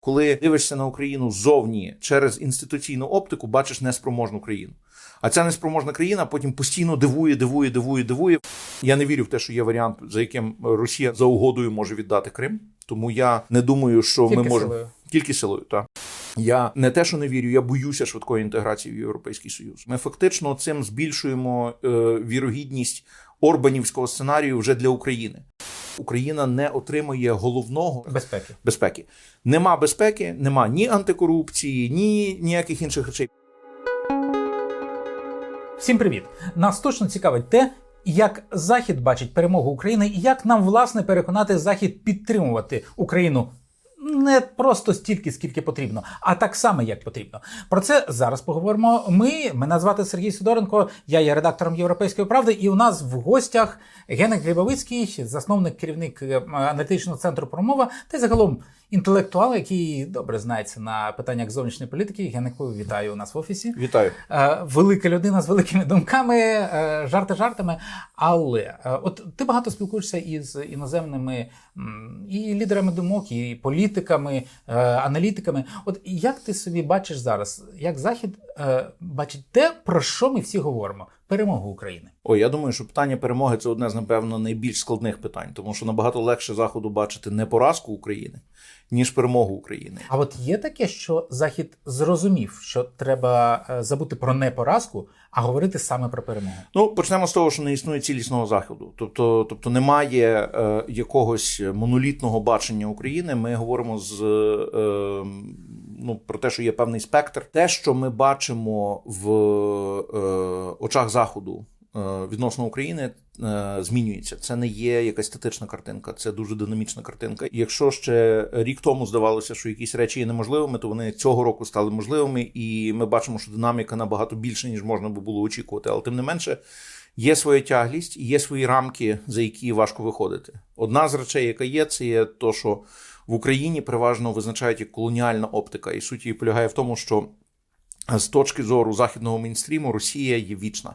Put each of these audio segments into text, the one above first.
Коли дивишся на Україну ззовні через інституційну оптику, бачиш неспроможну країну. А ця неспроможна країна потім постійно дивує, дивує, дивує, дивує. Я не вірю в те, що є варіант, за яким Росія за угодою може віддати Крим. Тому я не думаю, що Тільки ми можемо силою. тільки силою. Так я не те, що не вірю, я боюся швидкої інтеграції в Європейський Союз. Ми фактично цим збільшуємо е, вірогідність Орбанівського сценарію вже для України. Україна не отримує головного Безпеки. безпеки. Нема безпеки, нема ні антикорупції, ні ніяких інших речей. Всім привіт! Нас точно цікавить те, як Захід бачить перемогу України і як нам власне переконати Захід підтримувати Україну. Не просто стільки, скільки потрібно, а так само, як потрібно. Про це зараз поговоримо. Ми мене звати Сергій Сидоренко, я є редактором Європейської правди, і у нас в гостях Генек Глібовицький, засновник керівник е, аналітичного центру промова та й загалом інтелектуал, який добре знається на питаннях зовнішньої політики. Генеку, вітаю у нас в офісі. Вітаю. Е, велика людина з великими думками, е, жарти жартами. Але е, от ти багато спілкуєшся із іноземними і лідерами думок, і політиками, аналітиками. От як ти собі бачиш зараз, як Захід бачить те, про що ми всі говоримо? Перемогу України. Ой, я думаю, що питання перемоги це одне з напевно найбільш складних питань, тому що набагато легше заходу бачити не поразку України, ніж перемогу України. А от є таке, що Захід зрозумів, що треба е, забути про непоразку, а говорити саме про перемогу. Ну, почнемо з того, що не існує цілісного заходу. Тобто, тобто немає е, якогось монолітного бачення України. Ми говоримо з е, ну про те, що є певний спектр. Те, що ми бачимо в е, очах заходу. е, Відносно України е, змінюється. Це не є якась статична картинка, це дуже динамічна картинка. Якщо ще рік тому здавалося, що якісь речі є неможливими, то вони цього року стали можливими, і ми бачимо, що динаміка набагато більше ніж можна би було очікувати. Але тим не менше, Є своя тяглість є свої рамки, за які важко виходити. Одна з речей, яка є, це є то, що в Україні переважно визначають як колоніальна оптика, і суть її полягає в тому, що з точки зору західного мейнстріму Росія є вічна.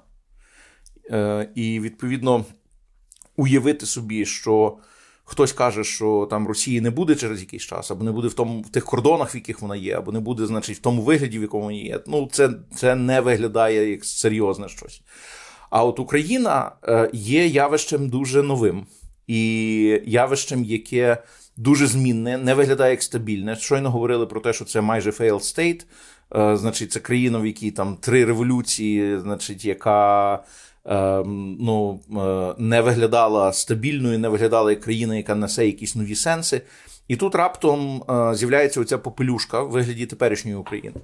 Е, І відповідно уявити собі, що хтось каже, що там Росії не буде через якийсь час, або не буде в тому в тих кордонах, в яких вона є, або не буде, значить, в тому вигляді, в якому вона є. Ну, це, це не виглядає як серйозне щось. А от Україна е, є явищем дуже новим і явищем, яке дуже змінне, не виглядає як стабільне. Щойно говорили про те, що це майже state, е, значить, це країна, в якій там три революції, значить, яка е, ну, е, не виглядала стабільною, не виглядала як країна, яка несе якісь нові сенси. І тут раптом е, з'являється оця попелюшка в вигляді теперішньої України.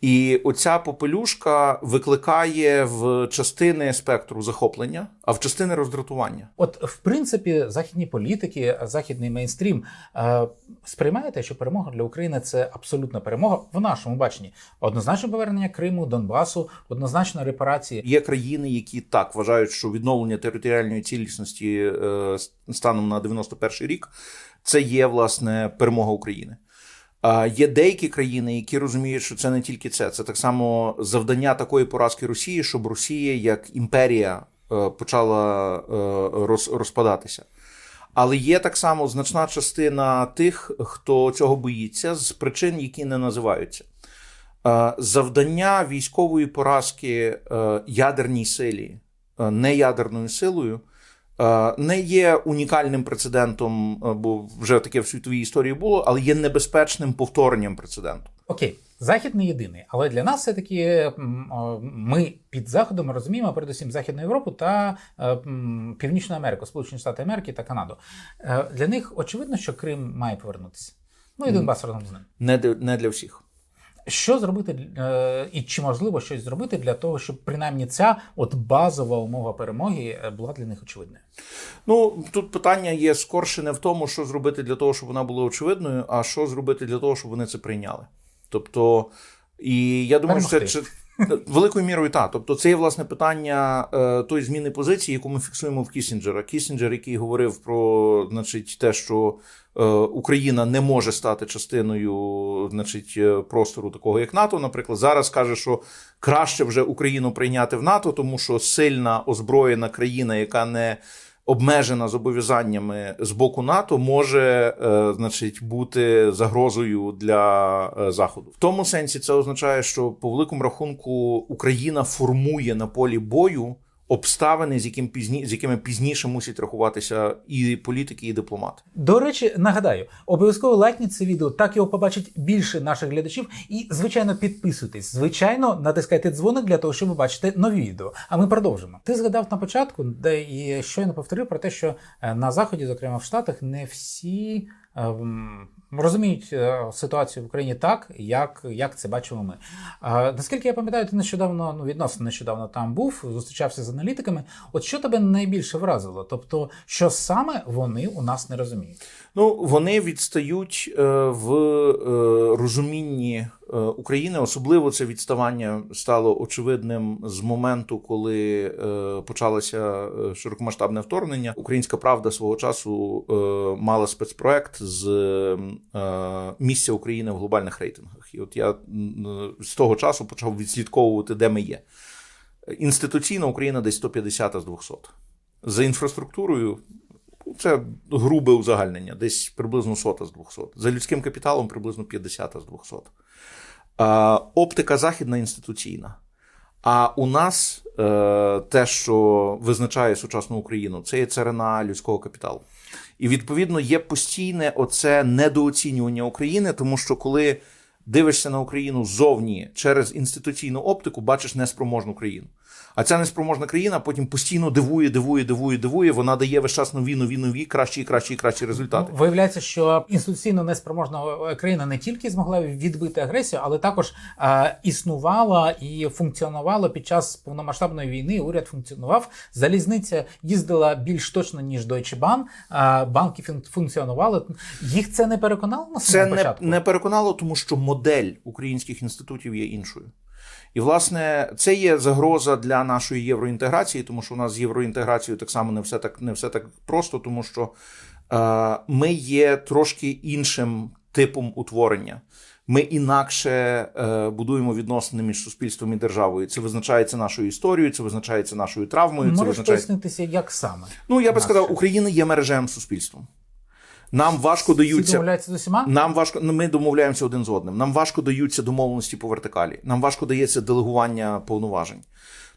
І оця попелюшка викликає в частини спектру захоплення, а в частини роздратування. От, в принципі, західні політики, західний мейнстрім е, сприймаєте, що перемога для України це абсолютна перемога в нашому баченні. Однозначно повернення Криму, Донбасу, однозначно репарації. Є країни, які так вважають, що відновлення територіальної цілісності е, станом на 91 рік це є власне перемога України. Є деякі країни, які розуміють, що це не тільки це, це так само завдання такої поразки Росії, щоб Росія як імперія е, почала е, розпадатися. Але є так само значна частина тих, хто цього боїться з причин, які не називаються. Е, Завдання військової поразки ядерній силі неядерною силою не є унікальним прецедентом, е, бо вже таке в світовій історії було, але є небезпечним повторенням прецеденту. Окей, захід не єдиний, але для нас все таки ми під заходом розуміємо передусім Західну Європу та е, Північну Америку, Сполучені Штати Америки та Канаду. Е, Для них очевидно, що Крим має повернутися. Ну і Донбас разом з ним. Не для, не для всіх. Що зробити е, і чи можливо щось зробити для того, щоб принаймні ця от базова умова перемоги е, була для них очевидною? Ну тут питання є скорше не в тому, що зробити для того, щоб вона була очевидною, а що зробити для того, щоб вони це прийняли. Тобто, і я думаю, що це великою мірою так. Тобто, це є власне питання е, тої зміни позиції, яку ми фіксуємо в Кісінджера. Кісінджер, який говорив про значить, те, що е, Україна не може стати частиною значить, е, простору такого, як НАТО, наприклад, зараз каже, що краще вже Україну прийняти в НАТО, тому що сильна озброєна країна, яка не обмежена зобов'язаннями з боку НАТО, може е, значить, бути загрозою для е, Заходу. В тому сенсі це означає, що по великому рахунку Україна формує на полі бою обставини, з, яким пізні, з якими пізніше мусять рахуватися і політики, і дипломати. До речі, нагадаю, обов'язково лайкніть це відео, так його побачить більше наших глядачів. І, звичайно, підписуйтесь. Звичайно, натискайте дзвоник для того, щоб ви бачите нові відео. А ми продовжимо. Ти згадав на початку, де і щойно повторив про те, що е, на заході, зокрема в Штатах, не всі. Розуміють е, ситуацію в Україні так, як, як це бачимо ми. Наскільки я пам'ятаю, ти нещодавно, ну відносно нещодавно там був, зустрічався з аналітиками. От що тебе найбільше вразило? Тобто, що саме вони у нас не розуміють? Ну, вони відстають е, в е, розумінні України. Особливо це відставання стало очевидним з моменту, коли е, почалося е, широкомасштабне вторгнення. Українська правда свого часу е, мала спецпроект з е, місця України в глобальних рейтингах. І от я з того часу почав відслідковувати, де ми є. Інституційно Україна десь 150 з 200. За інфраструктурою це грубе узагальнення, десь приблизно сота з 200. За людським капіталом приблизно 50 з 200. Оптика західна інституційна. А у нас е, те, що визначає сучасну Україну, це є царина людського капіталу. І відповідно є постійне оце недооцінювання України, тому що коли дивишся на Україну ззовні через інституційну оптику, бачиш неспроможну країну. А ця неспроможна країна потім постійно дивує, дивує, дивує, дивує. Вона дає весь час нові, нові, нові, кращі кращі кращі результати. Ну, виявляється, що інституційно неспроможна країна не тільки змогла відбити агресію, але також е, існувала і функціонувала під час повномасштабної війни. Уряд функціонував. Залізниця їздила більш точно ніж Deutsche Bahn, е, Банки фун- функціонували. Їх це не переконало на Це самому не, не переконало, тому що модель українських інститутів є іншою. І, власне, це є загроза для нашої євроінтеграції, тому що у нас з євроінтеграцією так само не все так, не все так просто, тому що е, ми є трошки іншим типом утворення. Ми інакше е, будуємо відносини між суспільством і державою. Це визначається нашою історією, це визначається нашою травмою. Це Можеш визначається... пояснитися, як саме Ну я би сказав, Україна є мережевим суспільством. Нам важко даються. з усіма? Нам важко, ну, ми домовляємося один з одним. Нам важко даються домовленості по вертикалі. Нам важко дається делегування повноважень,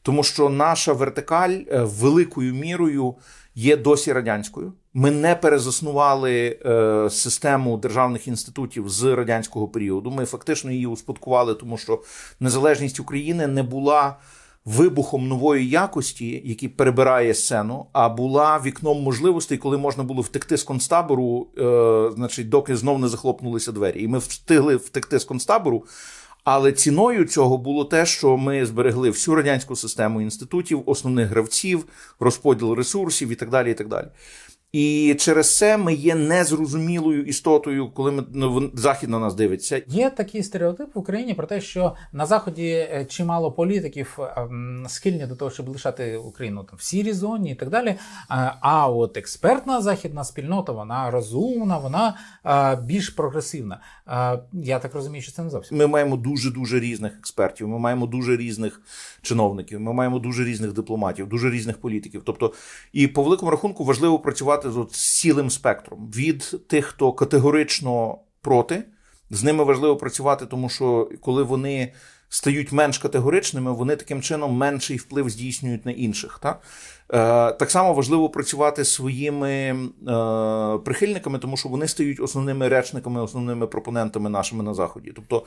тому що наша вертикаль е, великою мірою є досі радянською. Ми не перезаснували е, систему державних інститутів з радянського періоду. Ми фактично її успадкували, тому що незалежність України не була. Вибухом нової якості, який перебирає сцену, а була вікном можливостей, коли можна було втекти з концтабору, е, значить, доки знов не захлопнулися двері. І ми встигли втекти з концтабору. Але ціною цього було те, що ми зберегли всю радянську систему інститутів, основних гравців, розподіл ресурсів і так далі. І так далі. І через це ми є незрозумілою істотою, коли ми ну, захід на нас дивиться. Є такий стереотип в Україні про те, що на заході е, чимало політиків ем, схильні до того, щоб лишати Україну там в сірій зоні і так далі. Е, А от експертна західна спільнота, вона розумна, вона е, більш прогресивна. Я так розумію, що це не зовсім. Ми маємо дуже дуже різних експертів. Ми маємо дуже різних чиновників. Ми маємо дуже різних дипломатів, дуже різних політиків. Тобто, і по великому рахунку важливо працювати от з цілим спектром від тих, хто категорично проти. З ними важливо працювати, тому що коли вони стають менш категоричними, вони таким чином менший вплив здійснюють на інших. Та? Е, так само важливо працювати своїми е, прихильниками, тому що вони стають основними речниками, основними пропонентами нашими на заході. Тобто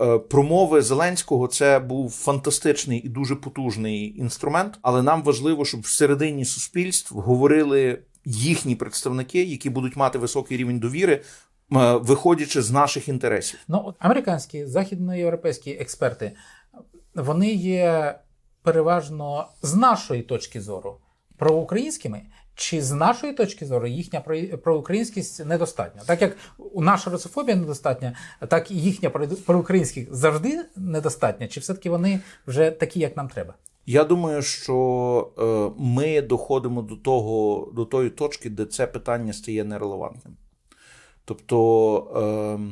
е, промови Зеленського це був фантастичний і дуже потужний інструмент, але нам важливо, щоб всередині суспільств говорили їхні представники, які будуть мати високий рівень довіри, виходячи з наших інтересів. Ну, американські, західноєвропейські експерти, вони є переважно з нашої точки зору проукраїнськими, чи з нашої точки зору їхня про- проукраїнськість недостатня. Так як наша русофобія недостатня, так і їхня про- проукраїнськість завжди недостатня, чи все-таки вони вже такі, як нам треба? Я думаю, що е, ми доходимо до того, до тої точки, де це питання стає нерелевантним. Тобто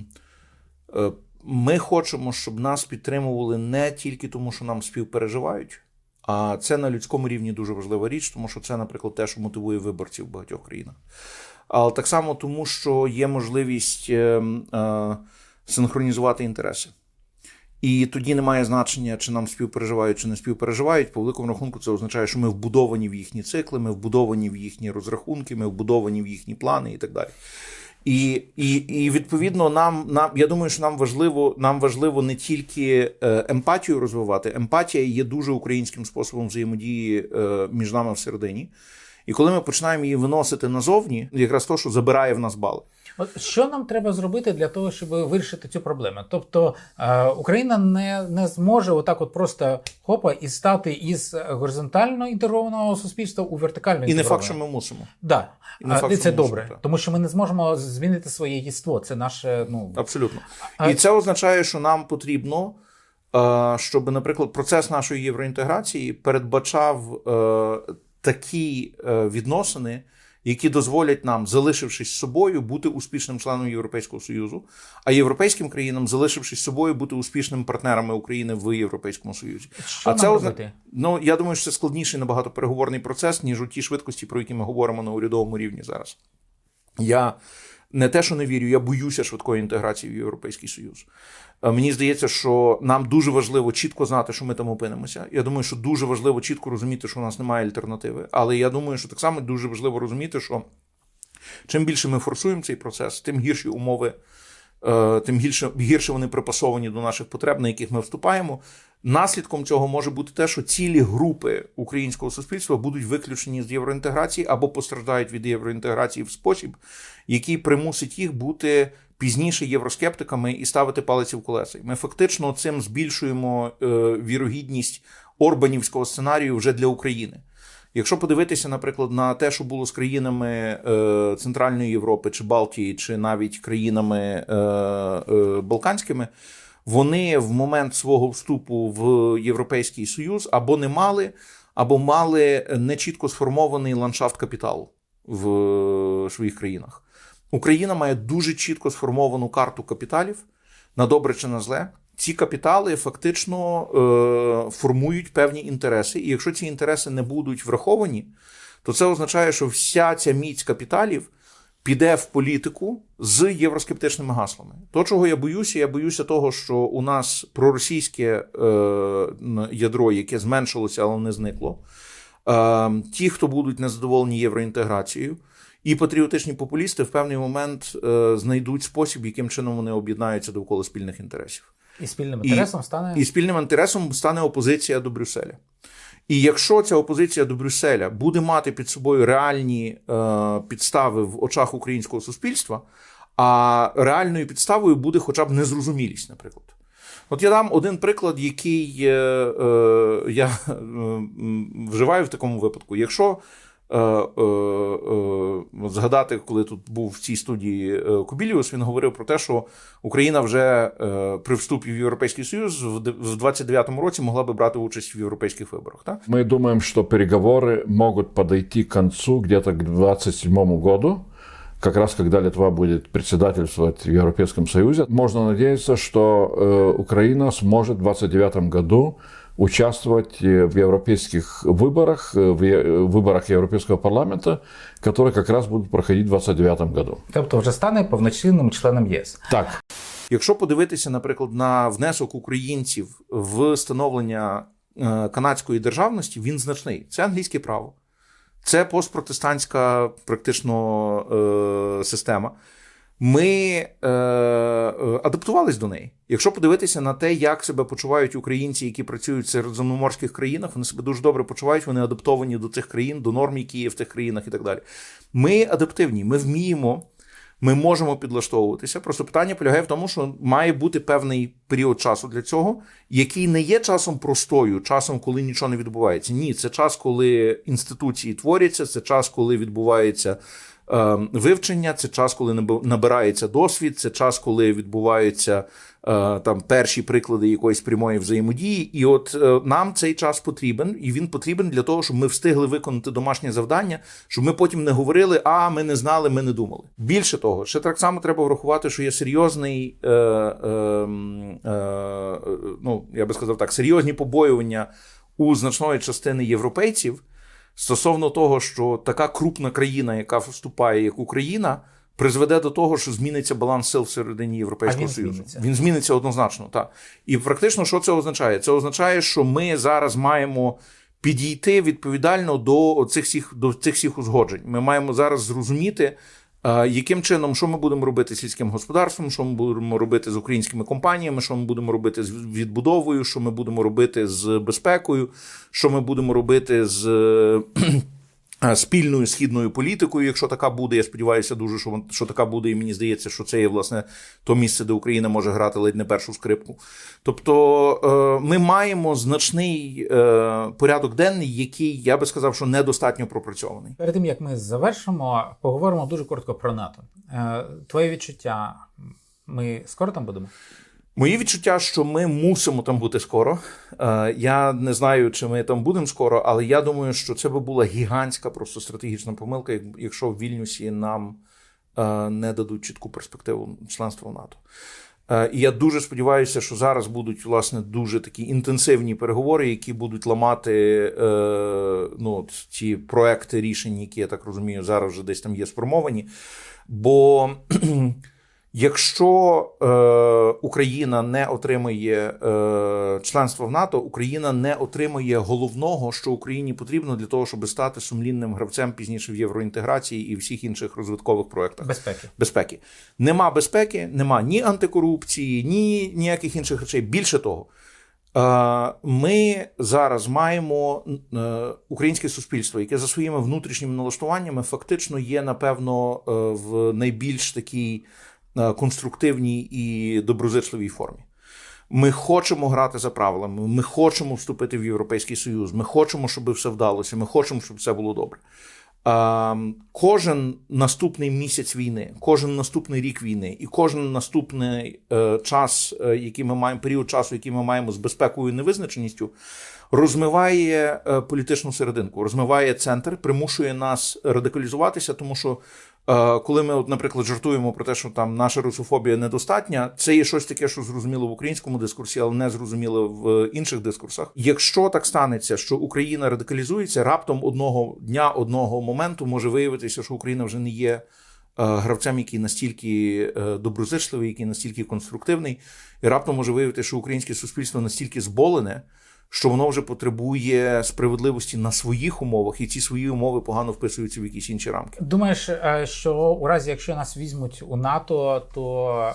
е, е, ми хочемо, щоб нас підтримували не тільки тому, що нам співпереживають, А це на людському рівні дуже важлива річ, тому що це, наприклад, те, що мотивує виборців в багатьох країнах. Але так само тому, що є можливість е, е, синхронізувати інтереси. І тоді немає значення, чи нам співпереживають, чи не співпереживають. По великому рахунку, це означає, що ми вбудовані в їхні цикли, ми вбудовані в їхні розрахунки, ми вбудовані в їхні плани і так далі. І, і, і відповідно, нам, нам я думаю, що нам важливо, нам важливо не тільки е, емпатію розвивати. Емпатія є дуже українським способом взаємодії е, між нами всередині. І коли ми починаємо її виносити назовні, якраз то, що забирає в нас бали. От що нам треба зробити для того, щоб вирішити цю проблему? Тобто е, Україна не, не зможе отак, от просто хопа і стати із горизонтально інтегрованого суспільства у вертикально І не факт, що ми мусимо. Да. І не факт, це добре, мусимо, тому що ми не зможемо змінити своє єство. Це наше ну Абсолютно. А- І це означає, що нам потрібно, е, щоб, наприклад, процес нашої євроінтеграції передбачав е, такі е, відносини, які дозволять нам, залишившись собою, бути успішним членом Європейського Союзу, а європейським країнам, залишившись собою, бути успішними партнерами України в Європейському Союзі. що а нам це озна- Ну я думаю, що це складніший набагато переговорний процес, ніж у ті швидкості, про які ми говоримо на урядовому рівні зараз. Я не те, що не вірю, я боюся швидкої інтеграції в Європейський Союз. Е, Мені здається, що нам дуже важливо чітко знати, що ми там опинимося. Я думаю, що дуже важливо чітко розуміти, що у нас немає альтернативи. Але я думаю, що так само дуже важливо розуміти, що чим більше ми форсуємо цей процес, тим гірші умови, е, тим гірше, гірше вони припасовані до наших потреб, на яких ми вступаємо. Наслідком цього може бути те, що цілі групи українського суспільства будуть виключені з євроінтеграції або постраждають від євроінтеграції в спосіб, який примусить їх бути пізніше євроскептиками і ставити палиці в колеса. Ми фактично цим збільшуємо е, вірогідність орбанівського сценарію вже для України. Якщо подивитися, наприклад, на те, що було з країнами е, Центральної Європи чи Балтії, чи навіть країнами е, е, Балканськими, вони в момент свого вступу в Європейський Союз або не мали, або мали нечітко сформований ландшафт капіталу в е, своїх країнах. Україна має дуже чітко сформовану карту капіталів на добре чи на зле. Ці капітали фактично е, формують певні інтереси, і якщо ці інтереси не будуть враховані, то це означає, що вся ця міць капіталів піде в політику з євроскептичними гаслами. То, чого я боюся, я боюся того, що у нас проросійське е, ядро, яке зменшилося, але не зникло. Е, ті, хто будуть незадоволені євроінтеграцією, і патріотичні популісти в певний момент е, знайдуть спосіб, яким чином вони об'єднаються довкола спільних інтересів. І спільним І- інтересом стане І спільним інтересом стане опозиція до Брюсселя. І якщо ця опозиція до Брюсселя буде мати під собою реальні е, підстави в очах українського суспільства, а реальною підставою буде хоча б незрозумілість, наприклад. От я дам один приклад, який е, е, я е, вживаю в такому випадку. Якщо згадати, коли тут був в цій студії е, Кубіліус, він говорив про те, що Україна вже е, при вступі в Європейський Союз в де- в 29-му році могла би брати участь в європейських виборах. Так? Мы думаем, что переговоры могут подойти к концу где-то к 27 году, как раз когда Литва будет председательствовать в Европейском Союзе. Можно надеяться, что э, Украина сможет в 29 году участвовать э, в европейских выборах, э, в е- выборах Европейского парламента, которые как раз будут проходить в 29 году. тобто вже стане повноцінним членом ЄС. Так, Якщо подивитися, наприклад, на внесок українців в становлення е, канадської державності, він значний. Це англійське право, це постпротестантська практично е, система. Ми е, е, адаптувались до неї. Якщо подивитися на те, як себе почувають українці, які працюють в середземноморських країнах, вони себе дуже добре почувають, вони адаптовані до цих країн, до норм, які є в тих країнах і так далі. Ми адаптивні, ми вміємо ми можемо підлаштовуватися. Просто питання полягає в тому, що має бути певний період часу для цього, який не є часом простою, часом, коли нічого не відбувається. Ні, це час, коли інституції творяться, це час, коли відбувається. Е, Вивчення це час, коли наби- набирається досвід, це час, коли відбуваються е, там перші приклади якоїсь прямої взаємодії. І от е, нам цей час потрібен, і він потрібен для того, щоб ми встигли виконати домашнє завдання, щоб ми потім не говорили, а ми не знали, ми не думали. Більше того, ще так само треба врахувати, що є серйозний, е, е, е, ну я би сказав так, серйозні побоювання у значної частини європейців стосовно того, що така крупна країна, яка вступає як Україна, призведе до того, що зміниться баланс сил всередині Європейського він Союзу. зміниться? Він зміниться однозначно, так. І практично, що це означає? Це означає, що ми зараз маємо підійти відповідально до цих всіх, до цих всіх узгоджень. Ми маємо зараз зрозуміти, яким чином, що ми будемо робити з сільським господарством, що ми будемо робити з українськими компаніями, що ми будемо робити з відбудовою, що ми будемо робити з безпекою, що ми будемо робити з. Е, Спільною східною політикою, якщо така буде, я сподіваюся дуже, що, що така буде, і мені здається, що це є власне то місце, де Україна може грати ледь не першу скрипку. Тобто е, ми маємо значний е, порядок денний, який я би сказав, що недостатньо пропрацьований. Перед тим як ми завершимо, поговоримо дуже коротко про НАТО. Твоє відчуття, ми скоро там будемо? Мої відчуття, що ми мусимо там бути скоро. Е, Я не знаю, чи ми там будемо скоро, але я думаю, що це би була гігантська просто стратегічна помилка, якщо в Вільнюсі нам е, не дадуть чітку перспективу членства в НАТО. Е, І я дуже сподіваюся, що зараз будуть власне дуже такі інтенсивні переговори, які будуть ламати е, ну, ці проекти рішень, які я так розумію, зараз вже десь там є сформовані. Бо Якщо е, Україна не отримає е, членство в НАТО, Україна не отримає головного, що Україні потрібно для того, щоб стати сумлінним гравцем пізніше в євроінтеграції і всіх інших розвиткових проєктах Безпеки. безпеки. Нема безпеки, нема ні антикорупції, ні ніяких інших речей. Більше того, е, ми зараз маємо е, українське суспільство, яке за своїми внутрішніми налаштуваннями фактично є, напевно, е, в найбільш такій конструктивній і доброзичливій формі. Ми хочемо грати за правилами, ми хочемо вступити в Європейський Союз, ми хочемо, щоб все вдалося, ми хочемо, щоб все було добре. Кожен наступний місяць війни, кожен наступний рік війни і кожен наступний е, час, е, який ми маємо, період часу, який ми маємо з безпекою і невизначеністю, розмиває е, політичну серединку, розмиває центр, примушує нас радикалізуватися, тому що. е, Коли ми, от, наприклад, жартуємо про те, що там наша русофобія недостатня, це є щось таке, що зрозуміло в українському дискурсі, але не зрозуміло в інших дискурсах. Якщо так станеться, що Україна радикалізується, раптом одного дня, одного моменту може виявитися, що Україна вже не є е, гравцем, який настільки е, доброзичливий, який настільки конструктивний, і раптом може виявити, що українське суспільство настільки зболене, що воно вже потребує справедливості на своїх умовах, і ці свої умови погано вписуються в якісь інші рамки. Думаєш, е, що у разі, якщо нас візьмуть у НАТО, то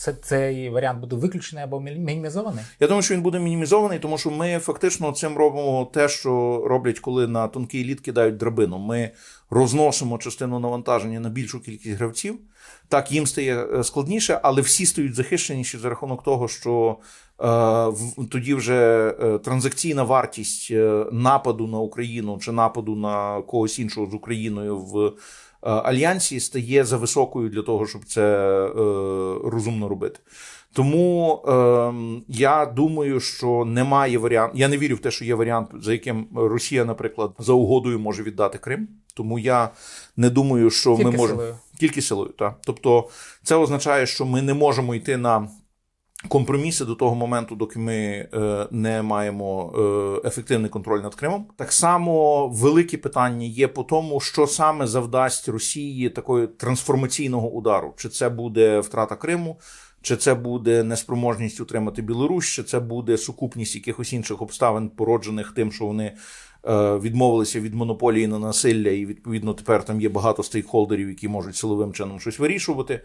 це, цей варіант буде виключений або мінімізований? Я думаю, що він буде мінімізований, тому що ми фактично цим робимо те, що роблять, коли на тонкий лід кидають драбину. Ми розносимо частину навантаження на більшу кількість гравців. Так, їм стає е, складніше, але всі стають захищеніші за рахунок того, що е, тоді вже е, транзакційна вартість е, нападу на Україну чи нападу на когось іншого з Україною в альянсі стає за високою для того, щоб це е, розумно робити. Тому е, я думаю, що немає варіанту. Я не вірю в те, що є варіант, за яким Росія, наприклад, за угодою може віддати Крим. Тому я не думаю, що Тільки ми можемо силою. тільки силою. Так. Тобто, це означає, що ми не можемо йти на компроміси до того моменту, доки ми е, не маємо е, ефективний контроль над Кримом. Так само велике питання є по тому, що саме завдасть Росії такої трансформаційного удару: чи це буде втрата Криму. Чи це буде неспроможність утримати Білорусь, чи це буде сукупність якихось інших обставин, породжених тим, що вони е, відмовилися від монополії на насилля, і відповідно тепер там є багато стейкхолдерів, які можуть силовим чином щось вирішувати.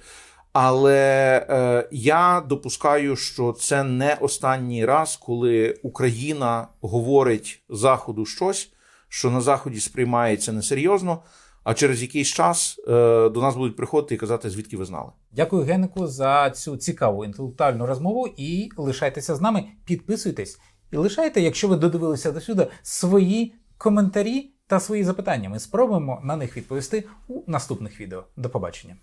Але е, я допускаю, що це не останній раз, коли Україна говорить Заходу щось, що на Заході сприймається несерйозно, а через якийсь час е, до нас будуть приходити і казати, звідки ви знали. Дякую, Генику, за цю цікаву інтелектуальну розмову. І лишайтеся з нами, підписуйтесь і лишайте, якщо ви додивилися до сюди, свої коментарі та свої запитання. Ми спробуємо на них відповісти у наступних відео. До побачення.